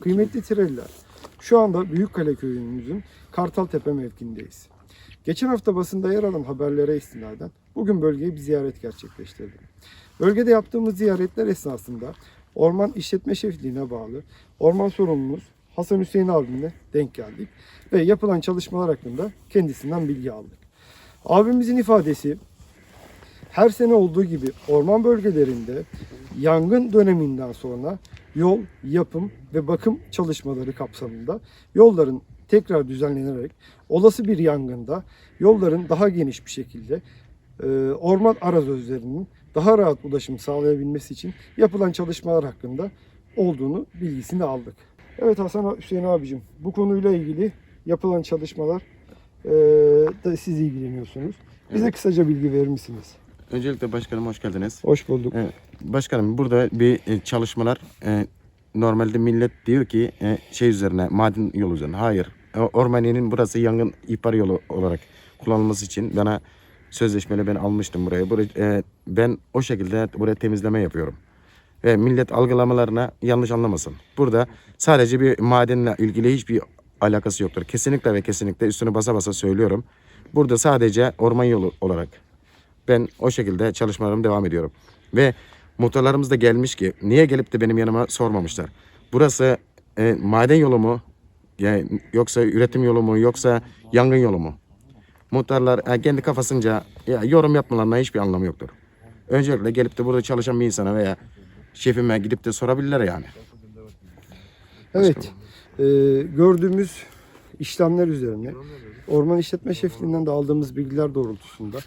Kıymetli Tireliler, şu anda Büyükkale köyümüzün Kartaltepe mevkiindeyiz. Geçen hafta basında yer alan haberlere istinaden bugün bölgeye bir ziyaret gerçekleştirdik. Bölgede yaptığımız ziyaretler esnasında orman işletme şefliğine bağlı orman sorumlumuz Hasan Hüseyin abimle denk geldik ve yapılan çalışmalar hakkında kendisinden bilgi aldık. Abimizin ifadesi her sene olduğu gibi orman bölgelerinde yangın döneminden sonra yol, yapım ve bakım çalışmaları kapsamında yolların tekrar düzenlenerek olası bir yangında yolların daha geniş bir şekilde e, orman arazözlerinin daha rahat ulaşım sağlayabilmesi için yapılan çalışmalar hakkında olduğunu bilgisini aldık. Evet Hasan Hüseyin abicim bu konuyla ilgili yapılan çalışmalar e, da siz ilgileniyorsunuz. Bize Evet. kısaca bilgi verir misiniz? Öncelikle başkanım hoş geldiniz. Hoş bulduk. Evet. Başkanım burada bir e, çalışmalar e, normalde millet diyor ki e, şey üzerine maden yolu üzerine. Hayır. E, Ormaniye'nin burası yangın ihbar yolu olarak kullanılması için bana sözleşmeyle ben almıştım buraya. Burayı, e, ben o şekilde buraya temizleme yapıyorum. Ve millet algılamalarına yanlış anlamasın. Burada sadece bir madenle ilgili hiçbir alakası yoktur. Kesinlikle ve kesinlikle üstünü basa basa söylüyorum. Burada sadece orman yolu olarak ben o şekilde çalışmalarıma devam ediyorum. Ve muhtarlarımız da gelmiş ki niye gelip de benim yanıma sormamışlar. Burası e, maden yolu mu? Yani, yoksa üretim yolu mu? Yoksa yangın yolu mu? Muhtarlar e, kendi kafasınca ya, yorum yapmalarına hiçbir anlamı yoktur. Öncelikle gelip de burada çalışan bir insana veya şefime gidip de sorabilirler yani. Evet, e, gördüğümüz işlemler üzerine Orman İşletme Şefliğinden de aldığımız bilgiler doğrultusunda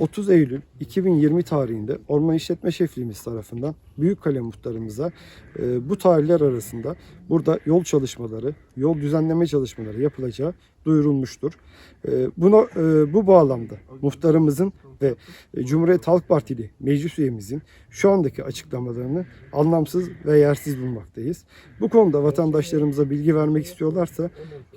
30 Eylül 2020 tarihinde Orman İşletme Şefliğimiz tarafından Büyükkale muhtarımıza e, bu tarihler arasında burada yol çalışmaları, yol düzenleme çalışmaları yapılacağı duyurulmuştur. E, buna e, bu bağlamda muhtarımızın ve Cumhuriyet Halk Partili meclis üyemizin şu andaki açıklamalarını anlamsız ve yersiz bulmaktayız. Bu konuda vatandaşlarımıza bilgi vermek istiyorlarsa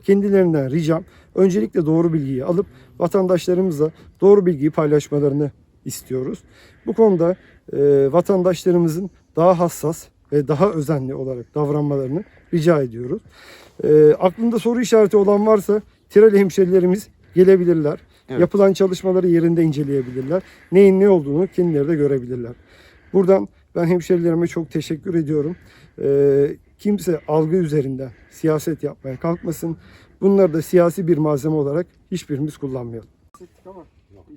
kendilerinden ricam öncelikle doğru bilgiyi alıp vatandaşlarımıza doğru bilgiyi paylaşmalarını istiyoruz. Bu konuda e, vatandaşlarımızın daha hassas ve daha özenli olarak davranmalarını rica ediyoruz. E, aklında soru işareti olan varsa Tireli hemşerilerimiz gelebilirler. Evet. Yapılan çalışmaları yerinde inceleyebilirler. Neyin ne olduğunu kendileri de görebilirler. Buradan ben hemşerilerime çok teşekkür ediyorum. Ee, kimse algı üzerinden siyaset yapmaya kalkmasın. Bunları da siyasi bir malzeme olarak hiçbirimiz kullanmayalım. Ama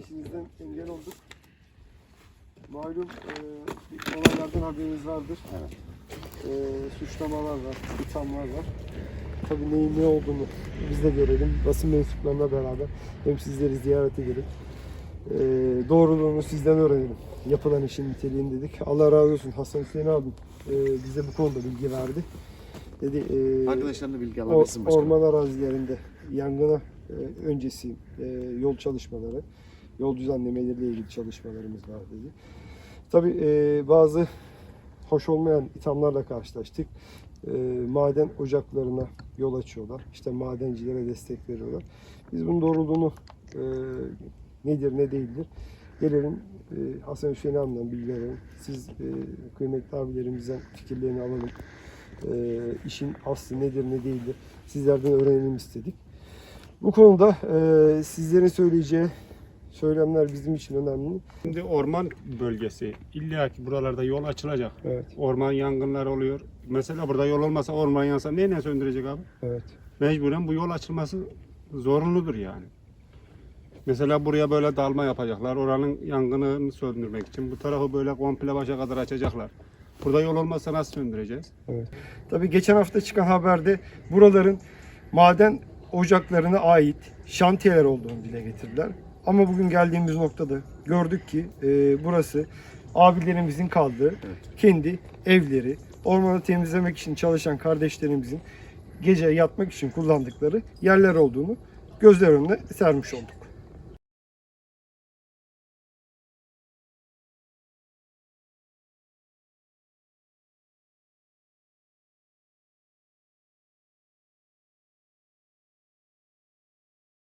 işinizden engel olduk. Malum e, olaylardan haberiniz vardır. E, suçlamalar var, ithamlar var. Tabii neyin ne olduğunu biz de görelim. Basın mensuplarına beraber hem sizleri ziyarete gelip e, doğruluğunu sizden öğrenelim. Yapılan işin niteliğini dedik. Allah razı olsun Hasan Hüseyin abi e, bize bu konuda bilgi verdi. Dedi e, Arkadaşlarına bilgi o, alabilirsin başkanım. orman arazilerinde yangına e, öncesi e, yol çalışmaları, yol düzenlemeleriyle ilgili çalışmalarımız var dedi. Tabii e, bazı hoş olmayan ithamlarla karşılaştık. E, maden ocaklarına yol açıyorlar. İşte madencilere destek veriyorlar. Biz bunun doğruluğunu e, nedir ne değildir gelelim e, Hasan Hüseyin abimden bilgi alalım. Siz e, kıymetli abilerimizden fikirlerini alalım. E, işin aslı nedir ne değildir sizlerden öğrenelim istedik. Bu konuda e, sizlerin söyleyeceği söylemler bizim için önemli. Şimdi orman bölgesi. İlla ki buralarda yol açılacak. Evet, Orman yangınları oluyor. Mesela burada yol olmasa orman yansa neyle söndürecek abi? evet. Mecburen bu yol açılması zorunludur yani. Mesela buraya böyle dalma yapacaklar. Oranın yangını söndürmek için. Bu tarafı böyle komple başa kadar açacaklar. Burada yol olmazsa nasıl söndüreceğiz? Tabii geçen hafta çıkan haberde buraların maden ocaklarına ait şantiyeler olduğunu dile getirdiler. Ama bugün geldiğimiz noktada gördük ki e, burası abilerimizin kaldığı kendi evleri, ormanı temizlemek için çalışan kardeşlerimizin gece yatmak için kullandıkları yerler olduğunu gözler önüne sermiş olduk.